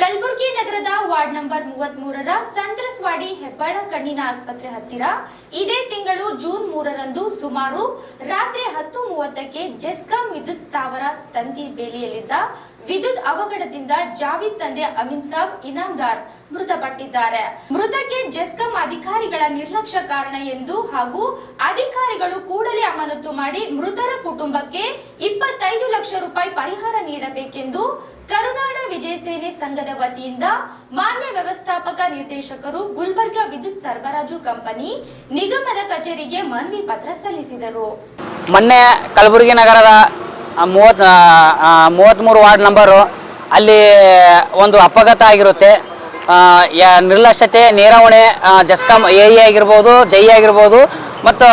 ಕಲಬುರಗಿ ನಗರದ ward number ಮೂವತ್ತ್ ಮೂರರ ಸಂತ್ರಸ್ವಾಡಿ ಹೆಬ್ಬಾಳ ಕಣ್ಣಿನ ಆಸ್ಪತ್ರೆ ಹತ್ತಿರ ಇದೇ ತಿಂಗಳು ಜೂನ್ ಮೂರರಂದು ಸುಮಾರು ರಾತ್ರಿ ಹತ್ತು ಮೂವತ್ತಕ್ಕೆ ಜೆಸ್ಕಾಂ ವಿದ್ಯುತ್ ಸ್ಥಾವರ ತಂತಿ ಬೇಲಿಯಲ್ಲಿದ್ದ ವಿದ್ಯುತ್ ಅವಘಡದಿಂದ ಜಾವಿದ್ ತಂದೆ ಅಮಿನ್ ಸಾಬ್ ಇನಾಮ್ದಾರ್ ಮೃತಪಟ್ಟಿದ್ದಾರೆ. ಮೃತಕ್ಕೆ ಜೆಸ್ಕಾಂ ಅಧಿಕಾರಿಗಳ ನಿರ್ಲಕ್ಷ್ಯ ಕಾರಣ ಎಂದು ಹಾಗೂ ಅಧಿಕಾರಿಗಳು ಕೂಡಲೇ ಅಮಾನತು ಮಾಡಿ ಮೃತರ ಕುಟುಂಬಕ್ಕೆ ಇಪ್ಪತ್ತೈದು ಲಕ್ಷ ರೂಪಾಯಿ ಪರಿಹಾರ ನೀಡಬೇಕೆಂದು ಕರುನಾಡ ವಿಜಯ ಸೇನೆ ಸಂಘದ ವತಿಯಿಂದ ಮಾನ್ಯ ವ್ಯವಸ್ಥಾಪಕ ನಿರ್ದೇಶಕರು ಗುಲ್ಬರ್ಗ ವಿದ್ಯುತ್ ಸರಬರಾಜು ಕಂಪನಿ, ನಿಗಮದ ಕಚೇರಿಗೆ ಮನವಿ ಪತ್ರ ಸಲ್ಲಿಸಿದರು. ಮೊನ್ನೆ ಕಲಬುರಗಿ ನಗರದ ಮೂವತ್ತು ಮೂವತ್ತ್ಮೂರು ವಾರ್ಡ್ ನಂಬರು, ಅಲ್ಲಿ ಒಂದು ಅಪಘಾತ ಆಗಿರುತ್ತೆ. ನಿರ್ಲಕ್ಷ್ಯತೆ, ನೇರಾವಣೆ ಜಸ್ಕಾಮ್ ಎ ಆಗಿರ್ಬೋದು, ಜೈ ಆಗಿರ್ಬೋದು ಮತ್ತು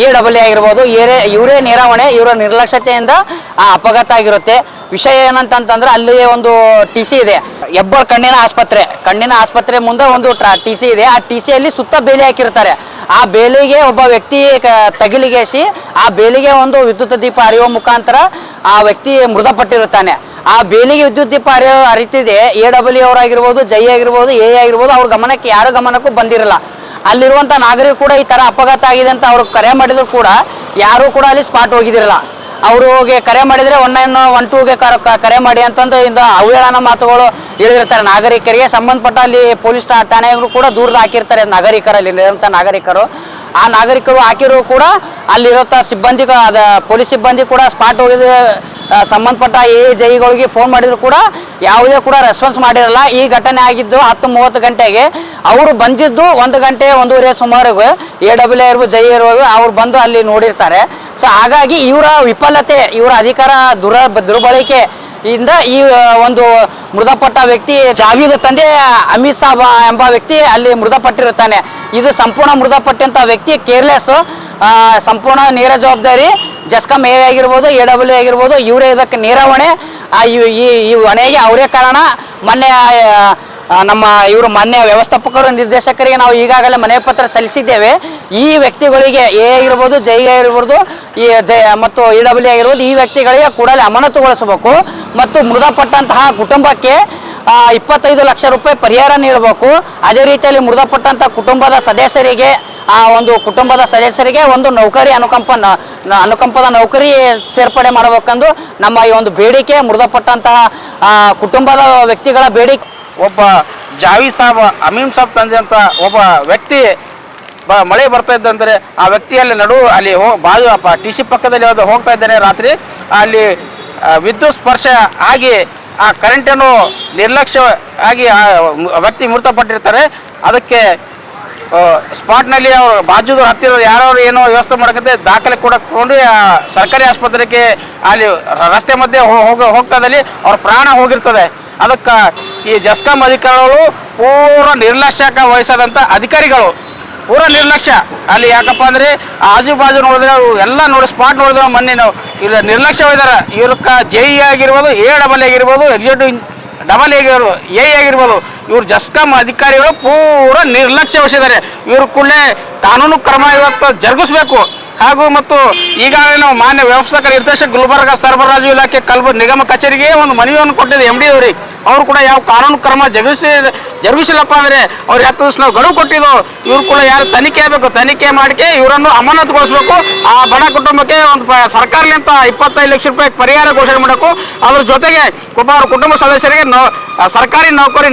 ಎ ಡಬಲ್ ಎ ಆಗಿರ್ಬೋದು ಇವರೇ ಇವರೇ ನೇರಾವಣೆ, ಇವರ ನಿರ್ಲಕ್ಷ್ಯತೆಯಿಂದ, ಆ, ಅಪಘಾತ ಆಗಿರುತ್ತೆ. ವಿಷಯ ಏನಂತಂತಂದ್ರೆ ಅಲ್ಲಿ ಒಂದು ಟಿ ಸಿ ಇದೆ. ಹೆಬ್ಬಾಳ್ ಕಣ್ಣಿನ ಆಸ್ಪತ್ರೆ. ಕಣ್ಣಿನ ಆಸ್ಪತ್ರೆ ಮುಂದೆ ಒಂದು ಟ್ರಾ ಟಿ ಸಿ ಇದೆ. ಆ ಟಿ ಸಿಯಲ್ಲಿ ಸುತ್ತ ಬೇಲಿ ಹಾಕಿರ್ತಾರೆ. ಆ ಬೇಲಿಗೆ ಒಬ್ಬ ವ್ಯಕ್ತಿ ತಗಿಲಿಗೇಸಿ, ಆ ಬೇಲಿಗೆ ಒಂದು ವಿದ್ಯುತ್ ದೀಪ ಹರಿಯುವ ಮುಖಾಂತರ ಆ ವ್ಯಕ್ತಿ ಮೃತಪಟ್ಟಿರುತ್ತಾನೆ. ಆ ಬೇಲಿಗೆ ವಿದ್ಯುತ್ ದೀಪ ಹರಿಯೋ ಹರಿತಿದೆ ಎ ಡಬ್ಲ್ಯೂ ಅವರಾಗಿರ್ಬೋದು ಜೈ ಆಗಿರ್ಬೋದು ಎ ಆಗಿರ್ಬೋದು, ಅವ್ರ ಗಮನಕ್ಕೆ, ಯಾರ ಗಮನಕ್ಕೂ ಬಂದಿರಲ್ಲ. ಅಲ್ಲಿರುವಂಥ ನಾಗರಿಕ ಕೂಡ ಈ ಥರ ಅಪಘಾತ ಆಗಿದೆ ಅಂತ ಅವ್ರು ಕರೆ ಮಾಡಿದ್ರು ಕೂಡ ಯಾರು ಕೂಡ ಅಲ್ಲಿ ಸ್ಪಾಟ್ ಹೋಗಿದಿರಲ್ಲ ಹೋಗಿ ಕರೆ ಮಾಡಿದರೆ ಒನ್ ನೈನ್ ಒನ್ ಟೂಗೆ ಕರೆ ಮಾಡಿ ಅಂತಂದು ಇಂದ ಅವಹೇಳನ ಮಾತುಗಳು ಹೇಳಿರ್ತಾರೆ. ನಾಗರಿಕರಿಗೆ ಸಂಬಂಧಪಟ್ಟ ಅಲ್ಲಿ ಪೊಲೀಸ್ ಠಾಣೆಗಳು ಕೂಡ ದೂರದ ಹಾಕಿರ್ತಾರೆ ನಾಗರಿಕರಲ್ಲಿ ಇರುವಂಥ ನಾಗರಿಕರು. ಆ ನಾಗರಿಕರು ಹಾಕಿರೋ ಕೂಡ ಅಲ್ಲಿರುವಂಥ ಸಿಬ್ಬಂದಿ ಅದ ಪೊಲೀಸ್ ಸಿಬ್ಬಂದಿ ಕೂಡ ಸ್ಪಾಟ್ ಹೋಗಿದ ಸಂಬಂಧಪಟ್ಟ ಎ ಜೈಗಳಿಗೆ ಫೋನ್ ಮಾಡಿದ್ರು ಕೂಡ ಯಾವುದೇ ಕೂಡ ರೆಸ್ಪಾನ್ಸ್ ಮಾಡಿರಲ್ಲ. ಈ ಘಟನೆ ಆಗಿದ್ದು ಹತ್ತು ಮೂವತ್ತು ಗಂಟೆಗೆ. ಅವರು ಬಂದಿದ್ದು ಒಂದು ಗಂಟೆ, ಒಂದೂವರೆ ಸುಮಾರಿಗೆ. ಎ ಡಬ್ಲ್ಯೂ ಇರ್ಬೋದು, ಜೈ ಇರ್ಬೋದು, ಅವ್ರು ಬಂದು ಅಲ್ಲಿ ನೋಡಿರ್ತಾರೆ. ಸೊ ಹಾಗಾಗಿ ಇವರ ವಿಫಲತೆ, ಇವರ ಅಧಿಕಾರ ದುರ, ದುರ್ಬಳಕೆ ಇಂದ ಈ ಒಂದು ಮೃತಪಟ್ಟ ವ್ಯಕ್ತಿ, ಜಾವೀದ್ ತಂದೆ ಅಮಿತ್ ಸಾಬ್ ಎಂಬ ವ್ಯಕ್ತಿ ಅಲ್ಲಿ ಮೃತಪಟ್ಟಿರುತ್ತಾನೆ. ಇದು ಸಂಪೂರ್ಣ ಮೃತಪಟ್ಟಂತ ವ್ಯಕ್ತಿ ಕೇರ್ಲೆಸ್ ಸಂಪೂರ್ಣ ನೇರ ಜವಾಬ್ದಾರಿ ಜಸ್ಕಾಮ್ ಎ ಆಗಿರ್ಬೋದು ಎ ಡಬ್ಲ್ಯೂ ಆಗಿರ್ಬೋದು, ಇವರೇ ಇದಕ್ಕೆ ನೇರ ಹೊಣೆ ಈ ಈ ಹೊಣೆಗೆ ಅವರೇ ಕಾರಣ. ಮೊನ್ನೆ ನಮ್ಮ ಇವರು ಮಾನ್ಯ ವ್ಯವಸ್ಥಾಪಕರು, ನಿರ್ದೇಶಕರಿಗೆ ನಾವು ಈಗಾಗಲೇ ಮನವಿ ಪತ್ರ ಸಲ್ಲಿಸಿದ್ದೇವೆ. ಈ ವ್ಯಕ್ತಿಗಳಿಗೆ ಎ ಆಗಿರ್ಬೋದು ಜೈ ಆಗಿರ್ಬೋದು, ಈ ಜೈ ಮತ್ತು ಇ ಡಬ್ಲ್ಯೂ ಆಗಿರ್ಬೋದು, ಈ ವ್ಯಕ್ತಿಗಳಿಗೆ ಕೂಡಲೇ ಅಮಾನತುಗೊಳಿಸಬೇಕು ಮತ್ತು ಮೃತಪಟ್ಟಂತಹ ಕುಟುಂಬಕ್ಕೆ ಇಪ್ಪತ್ತೈದು ಲಕ್ಷ ರೂಪಾಯಿ ಪರಿಹಾರ ನೀಡಬೇಕು. ಅದೇ ರೀತಿಯಲ್ಲಿ ಮೃತಪಟ್ಟಂಥ ಕುಟುಂಬದ ಸದಸ್ಯರಿಗೆ ಆ ಒಂದು ಕುಟುಂಬದ ಸದಸ್ಯರಿಗೆ ಒಂದು ನೌಕರಿ ಅನುಕಂಪ ಅನುಕಂಪದ ನೌಕರಿ ಸೇರ್ಪಡೆ ಮಾಡಬೇಕೆಂದು ನಮ್ಮ ಈ ಒಂದು ಬೇಡಿಕೆ ಮೃತಪಟ್ಟಂತಹ ಕುಟುಂಬದ ವ್ಯಕ್ತಿಗಳ ಬೇಡಿಕೆ. ಒಬ್ಬ ಜಾವಿ ಸಾಬ್ ಅಮೀನ್ ಸಾಬ್ ತಂದಂಥ ಒಬ್ಬ ವ್ಯಕ್ತಿ ಬ, ಮಳೆ ಬರ್ತಾ ಇದ್ದಂದರೆ ಆ ವ್ಯಕ್ತಿಯಲ್ಲಿ ನಡು ಅಲ್ಲಿ ಹೋ, ಬಾಜು ಟಿ ಸಿ ಪಕ್ಕದಲ್ಲಿ ಅದು ಹೋಗ್ತಾ ಇದ್ದಾನೆ ರಾತ್ರಿ. ಅಲ್ಲಿ ವಿದ್ಯುತ್ ಸ್ಪರ್ಶ ಆಗಿ ಆ ಕರೆಂಟನ್ನು ನಿರ್ಲಕ್ಷ್ಯ ಆಗಿ ಆ ವ್ಯಕ್ತಿ ಮೃತಪಟ್ಟಿರ್ತಾರೆ. ಅದಕ್ಕೆ ಸ್ಪಾಟ್ನಲ್ಲಿ ಅವರು ಬಾಜು ಹತ್ತಿರ ಯಾರು ಏನೋ ವ್ಯವಸ್ಥೆ ಮಾಡಕತ್ತೆ, ದಾಖಲೆ ಕೂಡ ಕೊಂಡು ಸರ್ಕಾರಿ ಆಸ್ಪತ್ರೆಗೆ ಅಲ್ಲಿ ರಸ್ತೆ ಮಧ್ಯೆ ಹೋಗ್ತಾ ಇದ್ದಲ್ಲಿ ಅವ್ರ ಪ್ರಾಣ ಹೋಗಿರ್ತದೆ. ಅದಕ್ಕೆ ಈ ಜಸ್ಕಾಂ ಅಧಿಕಾರಿಗಳು ಪೂರ ನಿರ್ಲಕ್ಷ್ಯಕ ವಹಿಸದಂಥ ಅಧಿಕಾರಿಗಳು. ಪೂರ ನಿರ್ಲಕ್ಷ್ಯ. ಅಲ್ಲಿ ಯಾಕಪ್ಪ ಅಂದರೆ ಆಜು ಬಾಜು ನೋಡಿದ್ರೆ ಎಲ್ಲ ನೋಡಿ ಸ್ಪಾಟ್ ನೋಡಿದ್ರೆ ಮೊನ್ನೆ ನಾವು ಇಲ್ಲ ನಿರ್ಲಕ್ಷ್ಯ ಒಯ್ದಾರ ಇವ್ರಕ್ಕ ಜೆ ಆಗಿರ್ಬೋದು, ಎ ಡಬಲ್ ಆಗಿರ್ಬೋದು, ಎಕ್ಸಿಕ್ಯೂಟಿವ್ ಡಬಲ್ ಆಗಿರೋರು ಎ ಆಗಿರ್ಬೋದು, ಇವ್ರು ಜಸ್ಕಾಂ ಅಧಿಕಾರಿಗಳು ಪೂರಾ ನಿರ್ಲಕ್ಷ್ಯ ವಹಿಸಿದ್ದಾರೆ. ಇವ್ರ ಕೂಡಲೇ ಕಾನೂನು ಕ್ರಮ ಇವತ್ತು ಜರುಗಿಸ್ಬೇಕು. ಹಾಗೂ ಮತ್ತು ಈಗಾಗಲೇ ನಾವು ಮಾನ್ಯ ವ್ಯವಸ್ಥಾಪಕ ನಿರ್ದೇಶಕ ಗುಲ್ಬರ್ಗ ಸರಬರಾಜು ಇಲಾಖೆ ಕಲ್ಬ ನಿಗಮ ಕಚೇರಿಗೆ ಒಂದು ಮನವಿಯನ್ನು ಕೊಟ್ಟಿದೆ ಎಂ ಡಿ ಅವ್ರಿಗೆ ಅವರು ಕೂಡ ಯಾವ ಕಾನೂನು ಕ್ರಮ ಜರುಗಿಸಿ ಜರುಗಿಸಿಲ್ಲಪ್ಪ ಅಂದರೆ ಅವ್ರು ಹತ್ತು ದಿವಸ ನಾವು ಗಡುವು ಕೊಟ್ಟಿದ್ದು. ಇವ್ರು ಕೂಡ ಯಾರು ತನಿಖೆ ಆಗಬೇಕು. ತನಿಖೆ ಮಾಡಿಕೆ ಇವರನ್ನು ಅಮಾನತುಗೊಳಿಸ್ಬೇಕು. ಆ ಬಡ ಕುಟುಂಬಕ್ಕೆ ಒಂದು ಸರ್ಕಾರಲಿಂತ ಇಪ್ಪತ್ತೈದು ಲಕ್ಷ ರೂಪಾಯಿ ಪರಿಹಾರ ಘೋಷಣೆ ಮಾಡಬೇಕು. ಅದ್ರ ಜೊತೆಗೆ ಒಬ್ಬ ಕುಟುಂಬ ಸದಸ್ಯರಿಗೆ ಸರ್ಕಾರಿ ನೌಕರಿ